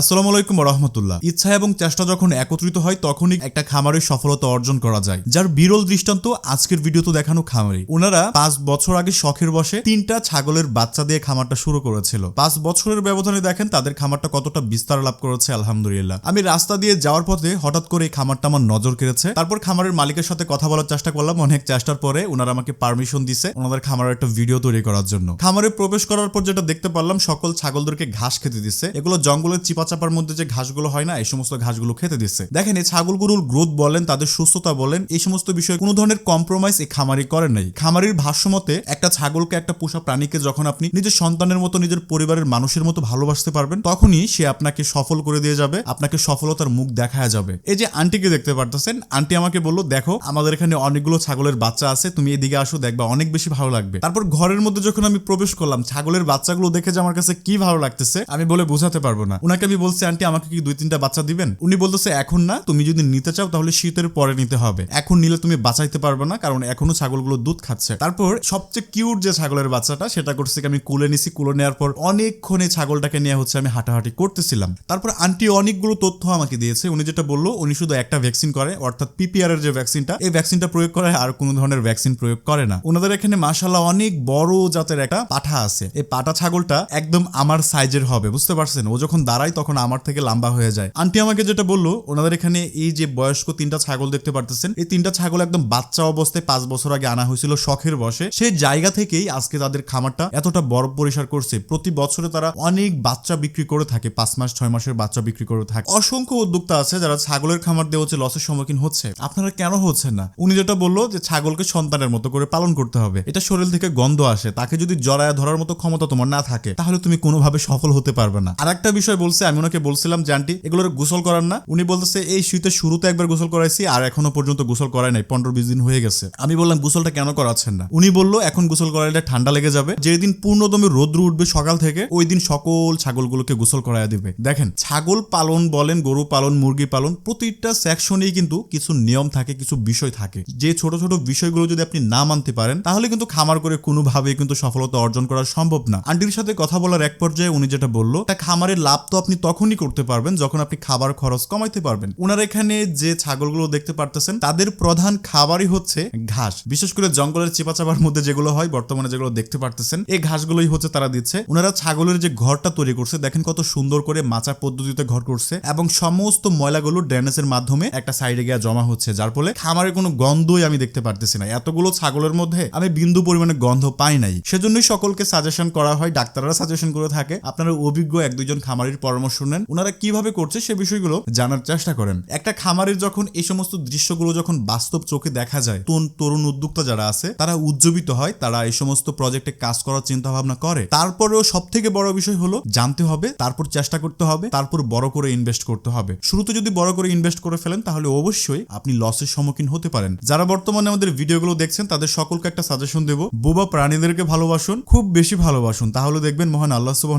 আসসালামু আলাইকুম রহমতুল্লাহ ইচ্ছা এবং চেষ্টা যখন একত্রিত হয়, তখনই একটা খামারের সফলতা অর্জন করা যায়। যার বিরল দৃষ্টান্ত আজকের ভিডিওতে দেখানো খামারি ওনারা পাঁচ বছর আগে শখের বসে তিনটা ছাগলের বাচ্চা দিয়ে খামারটা শুরু করেছিল। পাঁচ বছরের ব্যবধানে দেখেন তাদের খামারটা কতটা বিস্তার লাভ করেছে, আলহামদুলিল্লাহ। আমি রাস্তা দিয়ে যাওয়ার পথে হঠাৎ করে এই খামারটা আমার নজর কেড়েছে। তারপর খামারের মালিকের সাথে কথা বলার চেষ্টা করলাম। অনেক চেষ্টার পরে ওনারা আমাকে পারমিশন দিছে ওনাদের খামারের একটা ভিডিও তৈরি করার জন্য। খামারে প্রবেশ করার পর যেটা দেখতে পারলাম, সকল ছাগলদেরকে ঘাস খেতে দিচ্ছে এগুলো জঙ্গলের চিপাচাপার মধ্যে যে ঘাসগুলো হয় না, এই সমস্ত ঘাসগুলো খেতে দিচ্ছে। দেখেন, এই ছাগলগুলোর গ্রোথ বলেন, তাদের সুস্থতা বলেন, এই সমস্ত বিষয়ে কোনো ধরনের কম্প্রোমাইজ এই খামারি করেন নাই। খামারির ভাষ্যমতে একটা ছাগলকে একটা পোষা প্রাণীকে যখন আপনি নিজের সন্তানের মতো, নিজের পরিবারের মানুষের মতো ভালোবাসতে পারবেন, তখনই সে আপনাকে সফল করে দিয়ে যাবে, আপনাকে সফলতার মুখ দেখায় যাবে। এই যে আন্টিকে দেখতে পারতেছেন আন্টি আমাকে বলল, দেখো, আমাদের এখানে অনেকগুলো ছাগলের বাচ্চা আছে, তুমি এদিকে আসো, দেখবা অনেক বেশি ভালো লাগবে। তারপর ঘরের মধ্যে যখন আমি প্রবেশ করলাম, ছাগলের বাচ্চাগুলো দেখে যে আমার কাছে কি ভালো লাগতেছে, আমি বলে বোঝাতে পারব না। উনাকে আমি বলছি, আন্টি, আমাকে কি দুই তিনটা বাচ্চা দিবেন? উনি বলতেছে, এখন না, তুমি যদি নিতে চাও তাহলে শীতের পরে নিতে হবে। এখন নিলে তুমি বাঁচাইতে পারবে না, কারণ এখনও ছাগলগুলো দুধ খাচ্ছে। তারপর সবচেয়ে কিউট যে ছাগলের বাচ্চাটা, সেটা করছে আমি কুলে নিছি, কুলে নেওয়ার পর অনেকক্ষণ এই ছাগলটাকে নিয়ে হচ্ছে আমি হাঁটাহাঁটি করতেছিলাম। তারপর আন্টি অনেকগুলো তথ্য আমাকে দিয়েছে। উনি যেটা বলল, উনি শুধু একটা ভ্যাকসিন করে, অর্থাৎ পিপিআর এর যে ভ্যাকসিনটা, এই ভ্যাকসিনটা প্রয়োগ করে আর কোনো ধরনের ভ্যাকসিন প্রয়োগ করে না। ওনাদের এখানে মাশাল্লাহ অনেক বড় জাতের একটা পাঠা আছে। এই পাঠা ছাগলটা একদম আমার সাইজের হবে, বুঝতে পারছেন? ও যখন দাঁড়ায় তখন আমার থেকে লম্বা হয়ে যায়। আন্টি আমাকে যেটা বলল, ওনাদের এখানে এই যে বয়স্ক তিনটা ছাগল দেখতে পারতেছেন, এই তিনটা ছাগল একদম বাচ্চা অবস্থায় পাঁচ বছর আগে আনা হয়েছিল শখের বসে। সেই জায়গা থেকেই আজকে তাদের খামারটা এতটা বড় পরিসর করছে। প্রতি বছরে তারা অনেক বাচ্চা বিক্রি করে থাকে, পাঁচ মাস, ছয় মাসের বাচ্চা বিক্রি করে থাকে। অসংখ্য উদ্যোক্তা আছে যারা ছাগলের খামার দিয়ে হচ্ছে লসের সম্মুখীন হচ্ছে। আপনারা কেন হচ্ছেন না? উনি যেটা বলল যে ছাগলকে সন্তানের মতো করে পালন করতে হবে। এটা শরীর থেকে গন্ধ আসে। তাকে যদি জড়ায় ধরার মতো ক্ষমতা তোমার না থাকে, তাহলে তুমি কোনোভাবে সফল হতে পারবে না। আর একটা বিষয় বলছে আমি ওনাকে বলছিলাম, যে আন্টি, এগুলোর গোসল করার না। উনি বলতেছে, এই শীতের শুরুতে একবার গোসল করাইছি, আর এখনও পর্যন্ত গোসল করাই নাই। পনেরো বিশ দিন হয়ে গেছে। আমি বললাম, গোসলটা কেন করাচ্ছেন না? উনি বলল, এখন গোসল করাইলে ঠান্ডা লেগে যাবে। যেদিন পূর্ণদমে রোদ্র উঠবে সকাল থেকে, ওই দিন সকল ছাগলগুলোকে গোসল করাইয়া দিবে। দেখেন, ছাগল পালন বলেন, গরু পালন, মুরগি পালন, প্রতিটা সেকশনেই কিন্তু কিছু নিয়ম থাকে, কিছু বিষয় থাকে। যে ছোট ছোট বিষয়গুলো যদি আপনি না মানতে পারেন, তাহলে কিন্তু খামার করে কোনোভাবেই কিন্তু সফলতা অর্জন করা সম্ভব না। আন্টির সাথে কথা বলার এক পর্যায়ে উনি যেটা বলল, তা খামারের লাভ তো আপনি তখনই করতে পারবেন যখন আপনি খাবার খরচ কমাইতে পারবেন। ওনার এখানে যে ছাগলগুলো দেখতে পারতেছেন, তাদের প্রধান খাবারই হচ্ছে ঘাস। বিশেষ করে জঙ্গলের চিপাচাপার মধ্যে যেগুলো হয়, বর্তমানে যেগুলো দেখতে পারতেছেন, এই ঘাসগুলোই হচ্ছে তারা দিচ্ছে। ওনারা ছাগলের যে ঘরটা তৈরি করছে, দেখেন কত সুন্দর করে মাচা পদ্ধতিতে ঘর করছে এবং সমস্ত ময়লাগুলো ড্রেনেজের মাধ্যমে একটা সাইডে গিয়ে জমা হচ্ছে, যার ফলে খামারের কোনো গন্ধই আমি দেখতে পারতেছি না। এতগুলো ছাগলের মধ্যে আমি বিন্দু পরিমাণে গন্ধ পাই নাই। সেজন্যই সকলকে সাজেশন করা হয়, ডাক্তাররা সাজেশন করে থাকে, আপনারা অভিজ্ঞ এক দুজন খামারির পরামর্শ নেন ওনারা কীভাবে করছে সে বিষয়গুলো জানার চেষ্টা করেন। একটা খামারের যখন এই সমস্ত দৃশ্যগুলো যখন বাস্তব চোখে দেখা যায়, তরুণ উদ্যোক্তা যারা আছে, তারা উজ্জীবিত হয়, তারা এই সমস্ত প্রজেক্টে কাজ করার চিন্তা ভাবনা করে। তারপরেও সব থেকে বড় বিষয় হলো, জানতে হবে, তারপর চেষ্টা করতে হবে, তারপর বড় করে ইনভেস্ট করতে হবে। শুরুতে যদি বড় করে ইনভেস্ট করে ফেলেন, তাহলে অবশ্যই আপনি লসের সম্মুখীন হতে পারেন। যারা বর্তমানে আমাদের ভিডিওগুলো দেখছেন, তাদের সকলকে একটা সাজেশন দেবো, বোবা প্রাণীদেরকে ভালোবাসুন, খুব বেশি ভালোবাসুন। তাহলে দেখবেন মহান আল্লাহ সুবাহ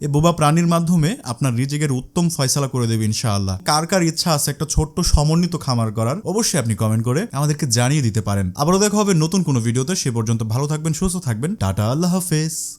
এই বোবা প্রাণীর মাধ্যমে আপনার রিজিকের উত্তম ফয়সালা করে দেবে ইনশাআল্লাহ। কার কার ইচ্ছা আছে একটা ছোট্ট সমন্বিত খামার করার, অবশ্যই আপনি কমেন্ট করে আমাদেরকে জানিয়ে দিতে পারেন। আবারও দেখা হবে নতুন কোনো ভিডিওতে, সে পর্যন্ত ভালো থাকবেন, সুস্থ থাকবেন। টাটা, আল্লাহ হাফেজ।